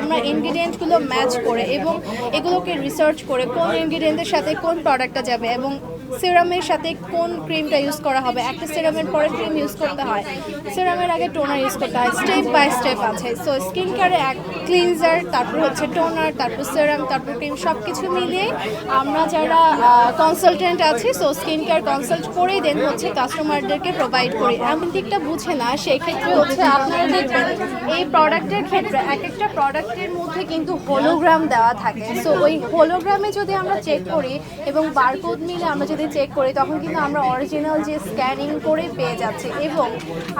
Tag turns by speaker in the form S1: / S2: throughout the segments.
S1: আমরা ইনগ্রিডিয়েন্টগুলো ম্যাচ করে এবং এগুলোকে রিসার্চ করে কোন ইনগ্রিডিয়েন্টের সাথে কোন প্রোডাক্টটা যাবে এবং সিরামের সাথে কোন ক্রিমটা ইউজ করা হবে। একটা সিরামের পরে ক্রিম ইউজ করতে হয়। সিরামের আগে টোনার ইউজ করতে হয়। স্টেপ বাই স্টেপ আছে। সো স্কিন কেয়ারে এক ক্লিনজার তারপর হচ্ছে টোনার তারপর সিরাম তারপর ক্রিম সব কিছু মিলিয়ে আমরা যারা কনসালটেন্ট আছি সো স্কিন কেয়ার কনসাল্ট করেই দেন হচ্ছে কাস্টমারদেরকে প্রোভাইড করি। এমন দিকটা বুঝে না সেই ক্ষেত্রে হচ্ছে আপনারা দেখবেন, এই প্রোডাক্টের ক্ষেত্রে এক একটা প্রোডাক্টের মধ্যে কিন্তু হোলোগ্রাম দেওয়া থাকে। সো ওই হোলোগ্রামে যদি আমরা চেক করি এবং বারকোড মিলে আমরা যদি চেক করি, তখন কিন্তু আমরা অরিজিনাল যে স্ক্যানিং করে পেয়ে যাচ্ছি। এবং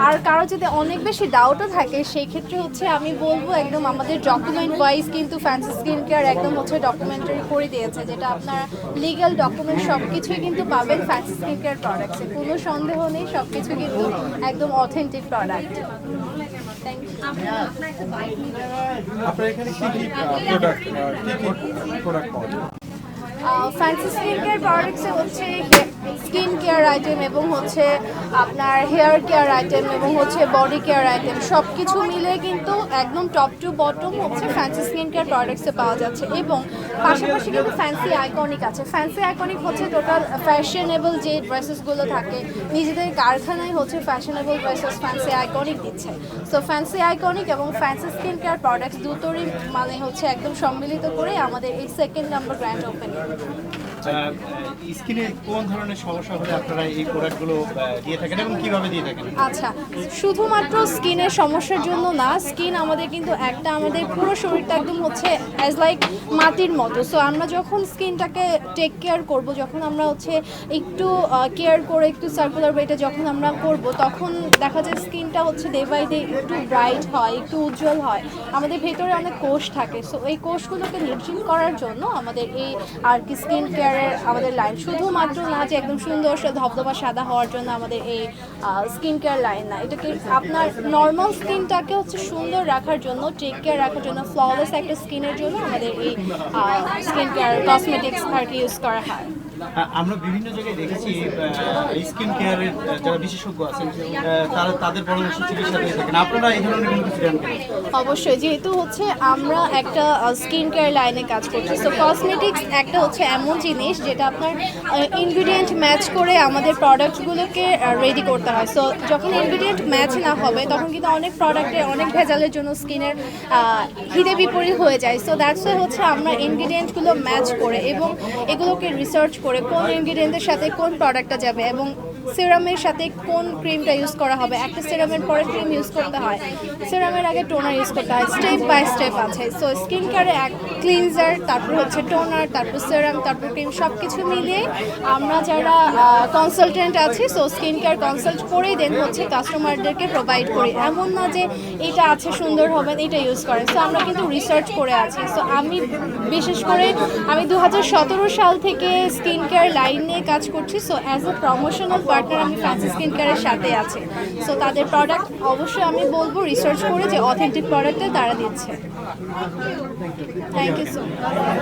S1: আর কারও যদি অনেক বেশি ডাউটও থাকে, সেই ক্ষেত্রে হচ্ছে আমি বলব একদম আমাদের ডকুমেন্ট ওয়াইজ কিন্তু ফ্যান্সি স্কিন কেয়ার একদম হচ্ছে ডকুমেন্টারি করে দিয়েছে, যেটা আপনারা লিগ্যাল ডকুমেন্ট সব কিছুই কিন্তু পাবেন ফ্যান্সি স্কিন কেয়ার প্রোডাক্টসে কোনো সন্দেহ নেই সব কিছু কিন্তু একদম অথেন্টিক প্রোডাক্ট
S2: আপনার
S1: ফ্যান্সি স্কিন কেয়ার প্রোডাক্টসে হচ্ছে স্কিন কেয়ার আইটেম এবং হচ্ছে আপনার হেয়ার কেয়ার আইটেম এবং হচ্ছে বডি কেয়ার আইটেম সব কিছু মিলে কিন্তু একদম টপ টু বটম হচ্ছে ফ্যান্সি স্কিন কেয়ার প্রোডাক্টসে পাওয়া যাচ্ছে এবং পাশাপাশি কিন্তু ফ্যান্সি আইকনিক আছে। ফ্যান্সি আইকনিক হচ্ছে টোটাল ফ্যাশনেবল যে ড্রেসেসগুলো থাকে, নিজেদের কারখানায় হচ্ছে ফ্যাশনেবল ড্রেসেস ফ্যান্সি আইকনিক দিচ্ছে। সো ফ্যান্সি আইকনিক এবং ফ্যান্সি স্কিন কেয়ার প্রোডাক্টস দুটোরই মানে হচ্ছে একদম সম্মিলিত করে আমাদের এই সেকেন্ড নাম্বার গ্র্যান্ড ওপেনিং
S3: স্কিনে কোন ধরনের সমস্যা হলে আপনারা এই প্রোডাক্টগুলো দিয়ে থাকেন এবং কীভাবে দিয়ে থাকেন
S1: আচ্ছা শুধুমাত্র স্কিনের সমস্যার জন্য না, স্কিন আমাদের কিন্তু একটা আমাদের পুরো শরীরটা একদম হচ্ছে অ্যাজ লাইক মাটির মতো। সো আমরা যখন স্কিনটাকে টেক কেয়ার করব, যখন আমরা হচ্ছে একটু কেয়ার করে একটু সার্কুলার ওয়েটে যখন আমরা করব, তখন দেখা যায় স্কিনটা হচ্ছে ডে বাই ডে একটু ব্রাইট হয়, একটু উজ্জ্বল হয়। আমাদের ভেতরে অনেক কোষ থাকে। সো এই কোষগুলোকে নিউট্রিন করার জন্য আমাদের এই আর কি স্কিন কেয়ারের আমাদের লাইন শুধুমাত্র না যে একদম সুন্দর ধবধবা সাদা হওয়ার জন্য আমাদের এই স্কিন কেয়ার লাইন না। এটা কি আপনার নর্মাল স্কিনটাকে হচ্ছে সুন্দর রাখার জন্য টেক কেয়ার রাখার জন্য ফ্ললেস একটা স্কিনের জন্য আমাদের এই স্কিন কেয়ার কসমেটিক্স আর কি ইউজ করা হয়।
S3: আমরা বিভিন্ন জায়গায় দেখেছি স্কিন কেয়ারের যারা বিশেষজ্ঞ আছেন তারা তাদের পরামর্শ চিকিৎসা দিয়ে থাকেন। আপনারা এই ধরনের কোনো কিছু দেন কিনা?
S1: অবশ্যই, যেহেতু হচ্ছে আমরা একটা স্কিন কেয়ার লাইনে কাজ করছি সো কসমেটিক্স একটা হচ্ছে এমন জিনিস যেটা আপনার ইনগ্রিডিয়েন্ট ম্যাচ করে আমাদের প্রোডাক্টগুলোকে রেডি করতে হয়। সো যখন ইনগ্রিডিয়েন্ট ম্যাচ না হবে, তখন কিন্তু অনেক প্রোডাক্টে অনেক ভেজালের জন্য স্কিনের হিদে বিপরীত হয়ে যায়। সো দ্যাটস হচ্ছে আমরা ইনগ্রিডিয়েন্টগুলো ম্যাচ করে এবং এগুলোকে রিসার্চ করে কোন ইনগ্রিডিয়েন্টের সাথে কোন প্রোডাক্টটা যাবে এবং সিরামের সাথে কোন ক্রিমটা ইউজ করা হবে? একটা সিরামের পরে ক্রিম ইউজ করতে হয়। সিরামের আগে টোনার ইউজ করতে হয়। স্টেপ বাই স্টেপ আছে। সো স্কিন কেয়ারে এক ক্লিনজার তারপর হচ্ছে টোনার তারপর সিরাম তারপর ক্রিম সব কিছু মিলিয়ে আমরা যারা কনসালটেন্ট আছি সো স্কিন কেয়ার কনসাল্ট করেই দেন হচ্ছে কাস্টমারদেরকে প্রোভাইড করি। এমন না যে এটা আছে, সুন্দর হবে, এটা ইউজ করেন। সো আমরা কিন্তু রিসার্চ করে আছি। সো আমি বিশেষ করে আমি দু হাজার সতেরো সাল থেকে স্কিন কেয়ার লাইন কাজ করছি। So as a promotional partner আমি ফ্যান্সি স্কিন কেয়ারের সাথে আছে। সো তাদের প্রোডাক্ট অবশ্যই আমি বলব রিসার্চ করে যে অথেন্টিক প্রোডাক্টটা তারা দিচ্ছে। Thank you so much